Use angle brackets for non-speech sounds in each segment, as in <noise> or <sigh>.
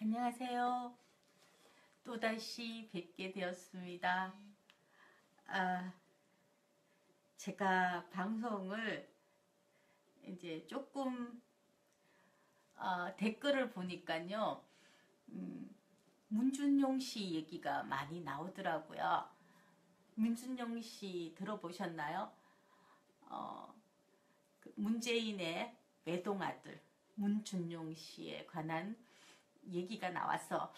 안녕하세요. 또다시 뵙게 되었습니다. 아, 제가 방송을 이제 조금 어, 댓글을 보니까요. 음, 문준용 씨 얘기가 많이 나오더라고요. 문준용 씨 들어보셨나요? 어, 그 문재인의 외동아들 문준용 씨에 관한 얘기가 나와서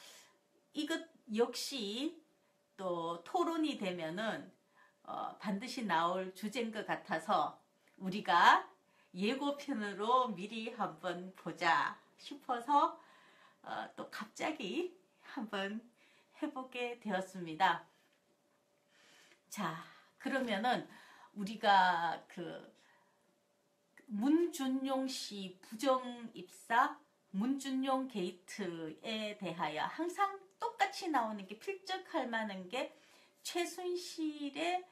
이것 역시 또 토론이 되면은 어, 반드시 나올 주제인 것 같아서 우리가 예고편으로 미리 한번 보자 싶어서 어, 또 갑자기 한번 해보게 되었습니다. 자, 그러면은 우리가 그 문준용 씨 부정 입사 문준용 게이트에 대하여 항상 똑같이 나오는 게 필적할 만한 게 최순실의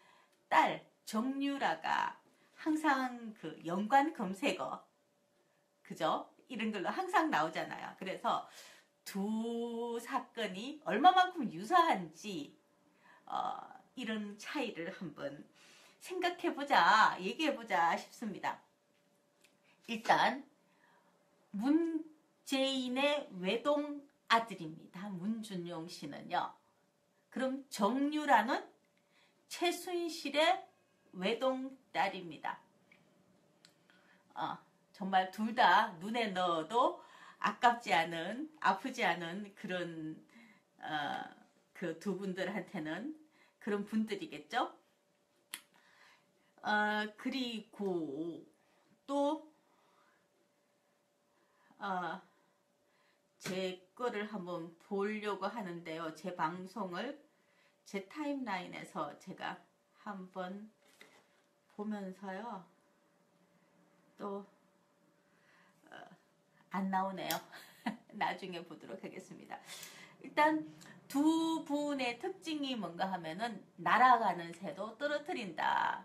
딸 정유라가 항상 그 연관 검색어 그죠? 이런 걸로 항상 나오잖아요. 그래서 두 사건이 얼마만큼 유사한지 어, 이런 차이를 한번 생각해보자, 얘기해보자 싶습니다. 일단 문 재인의 외동 아들입니다. 문준용 씨는요. 그럼 정유라는 최순실의 외동 딸입니다. 어, 정말 둘 다 눈에 넣어도 아깝지 않은 아프지 않은 그런 어, 그 두 분들한테는 그런 분들이겠죠. 어, 그리고 또 어, 제 거를 한번 보려고 하는데요. 제 방송을 제 타임라인에서 제가 한번 보면서요. 또안 어, 나오네요. <laughs> 나중에 보도록 하겠습니다. 일단 두 분의 특징이 뭔가 하면은 날아가는 새도 떨어뜨린다.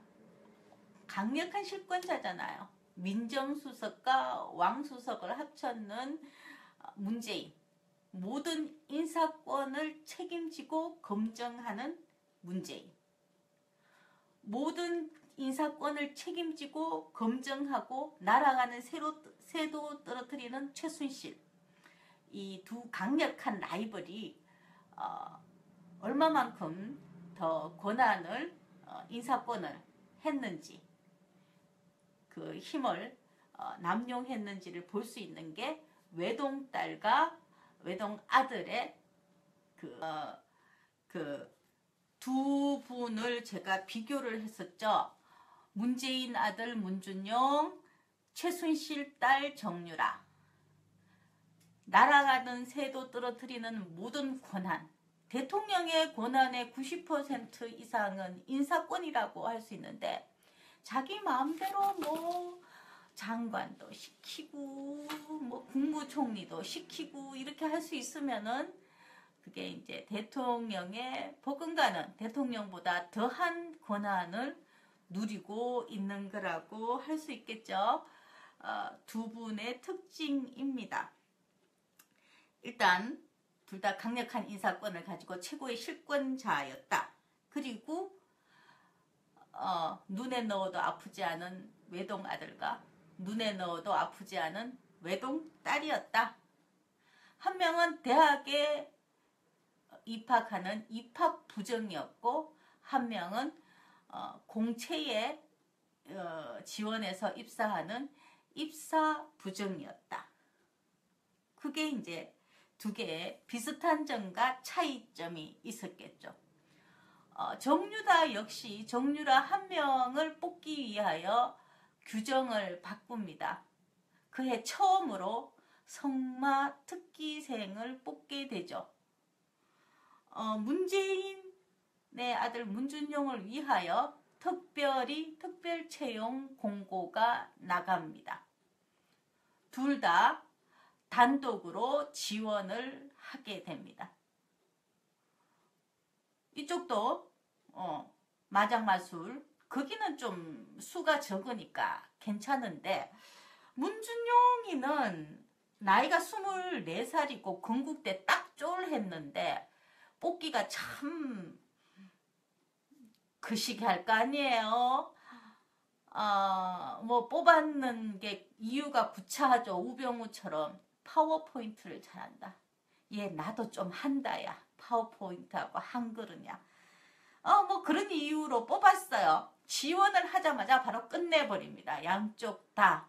강력한 실권자잖아요. 민정수석과 왕수석을 합쳤는 문재인. 모든 인사권을 책임지고 검증하는 문재인. 모든 인사권을 책임지고 검증하고 날아가는 새로, 새도 떨어뜨리는 최순실. 이 두 강력한 라이벌이 어, 얼마만큼 더 권한을 어, 인사권을 했는지 그 힘을 어, 남용했는지를 볼 수 있는 게 외동딸과 외동아들의 그, 어, 그두 분을 제가 비교를 했었죠. 문재인 아들 문준용, 최순실 딸 정유라. 날아가는 새도 떨어뜨리는 모든 권한. 대통령의 권한의 90% 이상은 인사권이라고 할 수 있는데 자기 마음대로 뭐 장관도 시키고 뭐 국무총리도 시키고 이렇게 할 수 있으면은 그게 이제 대통령의 버금가는 대통령보다 더한 권한을 누리고 있는 거라고 할 수 있겠죠. 어, 두 분의 특징입니다. 일단 둘 다 강력한 인사권을 가지고 최고의 실권자였다. 그리고 어, 눈에 넣어도 아프지 않은 외동 아들과 눈에 넣어도 아프지 않은 외동 딸이었다. 한 명은 대학에 입학하는 입학 부정이었고 한 명은 어, 공채에 어, 지원해서 입사하는 입사 부정이었다. 그게 이제 두 개의 비슷한 점과 차이점이 있었겠죠. 어, 정유다 역시 정유라 한 명을 뽑기 위하여 규정을 바꿉니다. 그해 처음으로 성마 특기생을 뽑게 되죠. 어, 문재인의 아들 문준용을 위하여 특별히 특별 채용 공고가 나갑니다. 둘 다 단독으로 지원을 하게 됩니다. 이쪽도 어, 마장마술 거기는 좀 수가 적으니까 괜찮은데 문준용이는 나이가 24살이고 건국대 딱 쫄했는데 뽑기가 참 그 시기 할 거 아니에요. 어, 뭐 뽑았는 게 이유가 구차하죠. 우병우처럼 파워포인트를 잘한다. 얘 나도 좀 한다야. 파워포인트하고 한글은야. 어, 뭐 그런 이유로 뽑았어요. 지원을 하자마자 바로 끝내버립니다. 양쪽 다.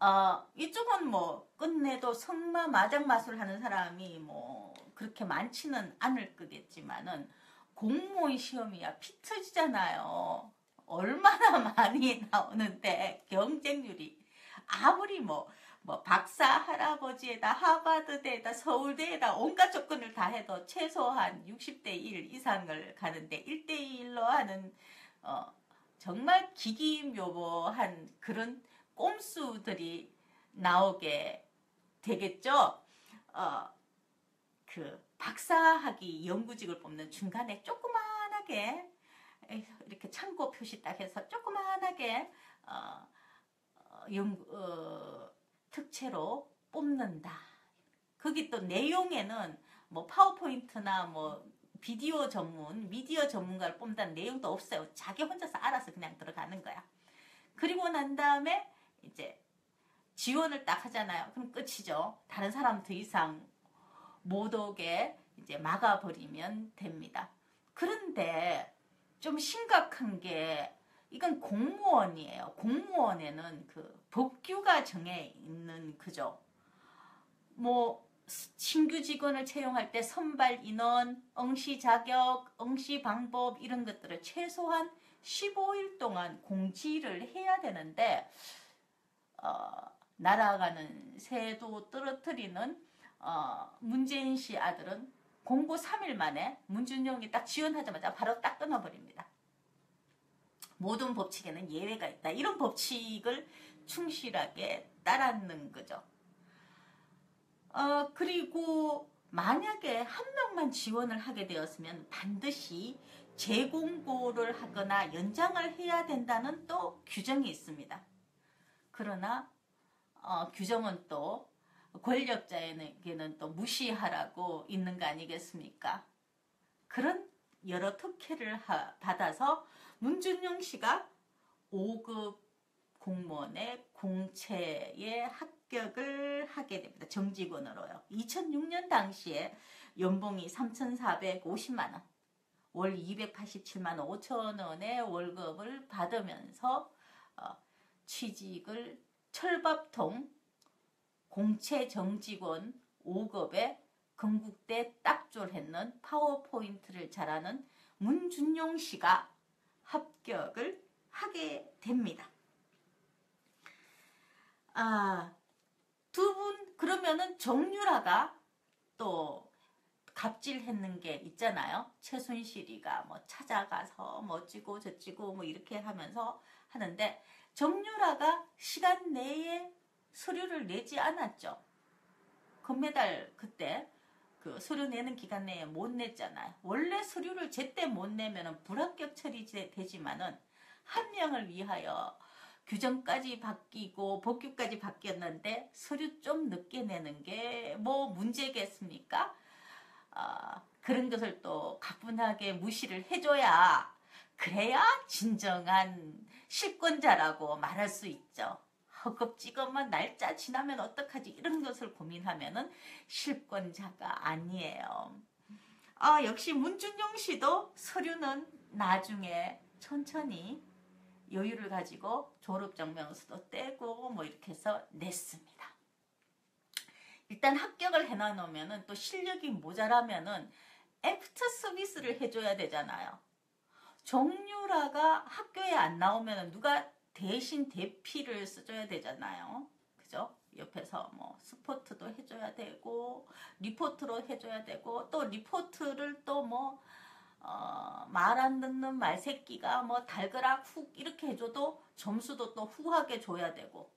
어, 이쪽은 뭐 끝내도 성마 마장 마술 하는 사람이 뭐 그렇게 많지는 않을 거겠지만은 공무원 시험이야 피 터지잖아요. 얼마나 <laughs> 많이 나오는데 경쟁률이 아무리 뭐, 뭐 박사 할아버지에다 하버드대에다 서울대에다 온갖 조건을 다 해도 최소한 60대 1 이상을 가는데 1대 1로 하는 어, 정말 기기묘모한 그런 꼼수들이 나오게 되겠죠. 어, 그 박사학위 연구직을 뽑는 중간에 조그만하게 이렇게 참고 표시 딱 해서 조그만하게 어, 어, 연구, 어, 특채로 뽑는다. 거기 또 내용에는 뭐 파워포인트나 뭐 비디오 전문, 미디어 전문가를 뽑는다는 내용도 없어요. 자기 혼자서 알아서 그냥 들어가는 거야. 그리고 난 다음에 이제 지원을 딱 하잖아요. 그럼 끝이죠. 다른 사람 더 이상 못 오게 이제 막아버리면 됩니다. 그런데 좀 심각한 게 이건 공무원이에요. 공무원에는 그 법규가 정해 있는 그죠. 뭐 신규 직원을 채용할 때 선발 인원, 응시 자격, 응시 방법 이런 것들을 최소한 15일 동안 공지를 해야 되는데 어, 날아가는 새도 떨어뜨리는 어, 문재인 씨 아들은 공고 3일 만에 문준용이 딱 지원하자마자 바로 딱 끊어버립니다. 모든 법칙에는 예외가 있다. 이런 법칙을 충실하게 따랐는 거죠. 어, 그리고 만약에 한 명만 지원을 하게 되었으면 반드시 재공고를 하거나 연장을 해야 된다는 또 규정이 있습니다. 그러나 어, 규정은 또 권력자에게는 또 무시하라고 있는 거 아니겠습니까? 그런 여러 특혜를 하, 받아서 문준용 씨가 5급 공무원의 공채에 합격을 하게 됩니다. 정직원으로요. 2006년 당시에 연봉이 3,450만 원, 월 287만 5천 원의 월급을 받으면서 어, 취직을 철밥통 공채 정직원 5급에 건국대 딱졸했는 파워포인트를 잘하는 문준용 씨가 합격을 하게 됩니다. 아, 두 분 그러면은 정유라가 또 갑질했는 게 있잖아요. 최순실이가 뭐 찾아가서 뭐 어찌고 저찌고 뭐 이렇게 하면서 하는데 정유라가 시간 내에 서류를 내지 않았죠. 금메달 그때 그 서류 내는 기간 내에 못 냈잖아요. 원래 서류를 제때 못 내면 불합격 처리되지만은 한 명을 위하여 규정까지 바뀌고 법규까지 바뀌었는데 서류 좀 늦게 내는 게 뭐 문제겠습니까? 어, 그런 것을 또 가뿐하게 무시를 해줘야 그래야 진정한 실권자라고 말할 수 있죠. 허겁지겁만 날짜 지나면 어떡하지 이런 것을 고민하면은 실권자가 아니에요. 아 역시 문준용 씨도 서류는 나중에 천천히 여유를 가지고 졸업증명서도 떼고 뭐 이렇게 해서 냈습니다. 일단 합격을 해놔놓으면은 또 실력이 모자라면은 애프터 서비스를 해줘야 되잖아요. 정유라가 학교에 안 나오면 누가 대신 대피를 써줘야 되잖아요. 그죠? 옆에서 뭐 스포트도 해줘야 되고 리포트로 해줘야 되고 또 리포트를 또뭐 어, 말 안 듣는 말새끼가 뭐 달그락 훅 이렇게 해줘도 점수도 또 후하게 줘야 되고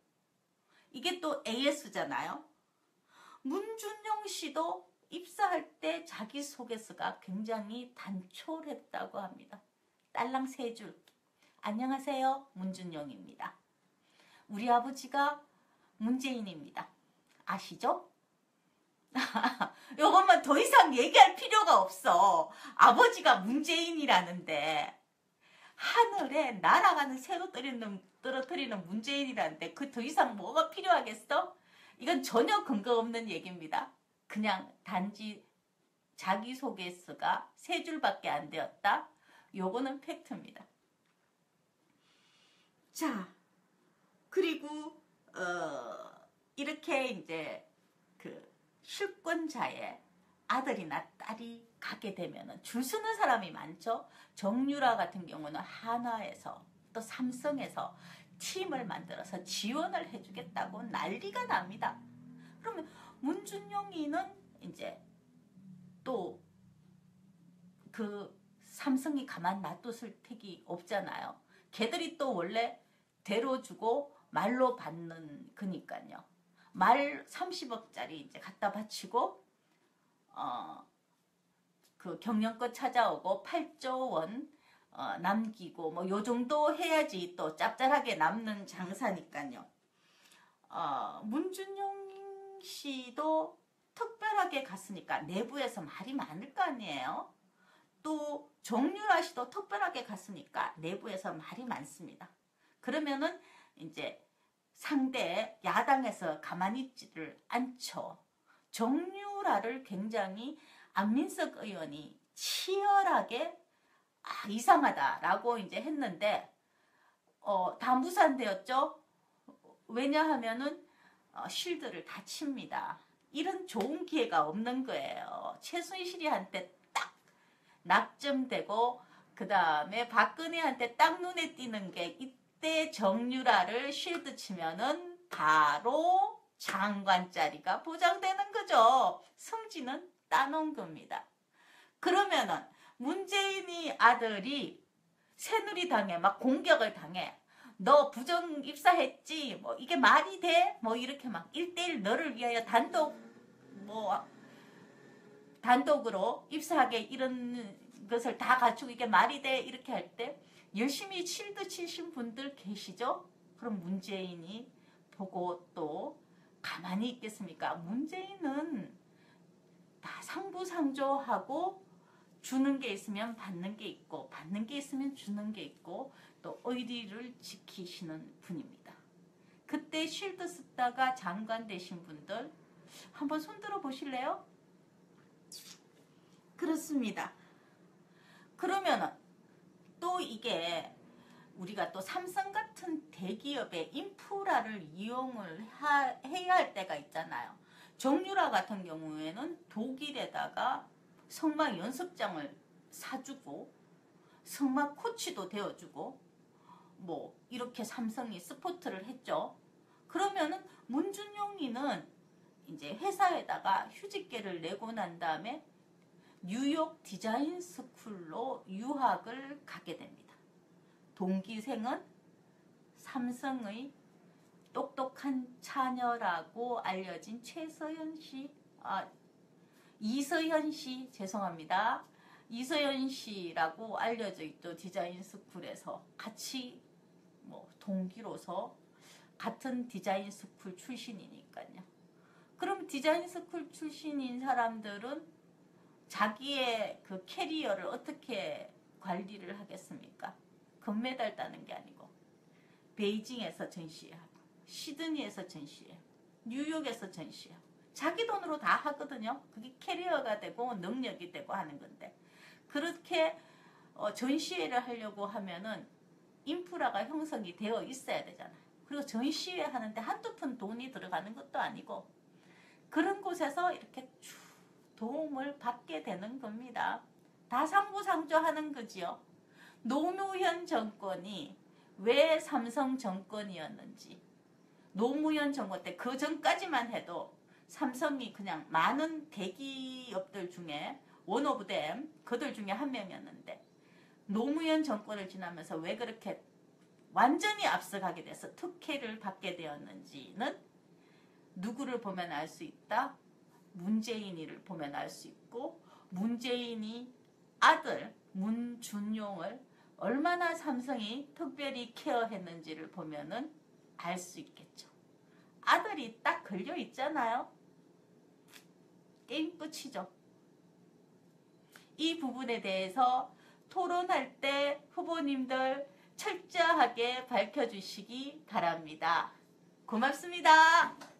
이게 또 AS잖아요. 문준영 씨도 입사할 때 자기소개서가 굉장히 단촐했다고 합니다. 딸랑 세 줄. 안녕하세요. 문준영입니다. 우리 아버지가 문재인입니다. 아시죠? <laughs> 요것만 더 이상 얘기할 필요가 없어. 아버지가 문재인이라는데 하늘에 날아가는 새로 떨어뜨리는, 문재인이라는데 그 더 이상 뭐가 필요하겠어? 이건 전혀 근거 없는 얘기입니다. 그냥 단지 자기소개서가 세 줄밖에 안 되었다. 요거는 팩트입니다. 자, 그리고 어, 이렇게 이제 그 실권자의 아들이나 딸이 가게 되면 줄 서는 사람이 많죠. 정유라 같은 경우는 한화에서 또 삼성에서 팀을 만들어서 지원을 해주겠다고 난리가 납니다. 그러면 문준용이는 이제 또 그 삼성이 가만 놔뒀을 택이 없잖아요. 걔들이 또 원래 대로 주고 말로 받는 그니까요. 말 30억짜리 이제 갖다 바치고 어, 그 경영권 찾아오고 8조 원 어, 남기고 뭐 요 정도 해야지 또 짭짤하게 남는 장사니까요. 어, 문준용 씨도 특별하게 갔으니까 내부에서 말이 많을 거 아니에요. 또 정유라 씨도 특별하게 갔으니까 내부에서 말이 많습니다. 그러면은 이제 상대 야당에서 가만히 있지를 않죠. 정유라를 굉장히 안민석 의원이 치열하게 아, 이상하다라고 이제 했는데 어, 다 무산되었죠. 왜냐하면은 어, 실드를 다 칩니다. 이런 좋은 기회가 없는 거예요. 최순실이한테 딱 낙점되고 그 다음에 박근혜한테 딱 눈에 띄는 게 이때 정유라를 쉴드 치면은 바로 장관 자리가 보장되는 거죠. 성지는 따놓은 겁니다. 그러면은 문재인이 아들이 새누리당에 막 공격을 당해. 너 부정 입사했지? 뭐 이게 말이 돼? 뭐 이렇게 막 1대1 너를 위하여 단독 뭐 단독으로 입사하게 이런 것을 다 갖추고 이게 말이 돼? 이렇게 할 때 열심히 칠드 치신 분들 계시죠? 그럼 문재인이 보고 또 가만히 있겠습니까? 문재인은 다 상부상조하고 주는 게 있으면 받는 게 있고 받는 게 있으면 주는 게 있고 또 의리를 지키시는 분입니다. 그때 쉴드 쓰다가 장관 되신 분들 한번 손들어 보실래요? 그렇습니다. 그러면은 또 이게 우리가 또 삼성 같은 대기업의 인프라를 이용을 하, 해야 할 때가 있잖아요. 정유라 같은 경우에는 독일에다가 성막 연습장을 사주고 성막 코치도 되어주고 뭐 이렇게 삼성이 스포트를 했죠. 그러면은 문준용이는 이제 회사에다가 휴직계를 내고 난 다음에 뉴욕 디자인 스쿨로 유학을 가게 됩니다. 동기생은 삼성의 똑똑한 차녀라고 알려진 최서연 씨, 아, 이서현 씨, 죄송합니다. 이서연 씨라고 알려져 있죠. 디자인 스쿨에서 같이 뭐 동기로서 같은 디자인 스쿨 출신이니까요. 그럼 디자인 스쿨 출신인 사람들은 자기의 그 캐리어를 어떻게 관리를 하겠습니까? 금메달 따는 게 아니고 베이징에서 전시회하고 시드니에서 전시회 뉴욕에서 전시회 자기 돈으로 다 하거든요. 그게 캐리어가 되고 능력이 되고 하는 건데 그렇게 어, 전시회를 하려고 하면은 인프라가 형성이 되어 있어야 되잖아요. 그리고 전시회 하는데 한두 푼 돈이 들어가는 것도 아니고 그런 곳에서 이렇게 쭉 도움을 받게 되는 겁니다. 다 상부상조하는 거지요. 노무현 정권이 왜 삼성 정권이었는지 노무현 정권 때 그 전까지만 해도 삼성이 그냥 많은 대기업들 중에 원 오브 댐 그들 중에 한 명이었는데 노무현 정권을 지나면서 왜 그렇게 완전히 앞서가게 돼서 특혜를 받게 되었는지는 누구를 보면 알 수 있다. 문재인이를 보면 알 수 있고 문재인이 아들 문준용을 얼마나 삼성이 특별히 케어했는지를 보면은 알 수 있겠죠. 아들이 딱 걸려 있잖아요. 게임 끝이죠. 이 부분에 대해서 토론할 때 후보님들 철저하게 밝혀주시기 바랍니다. 고맙습니다.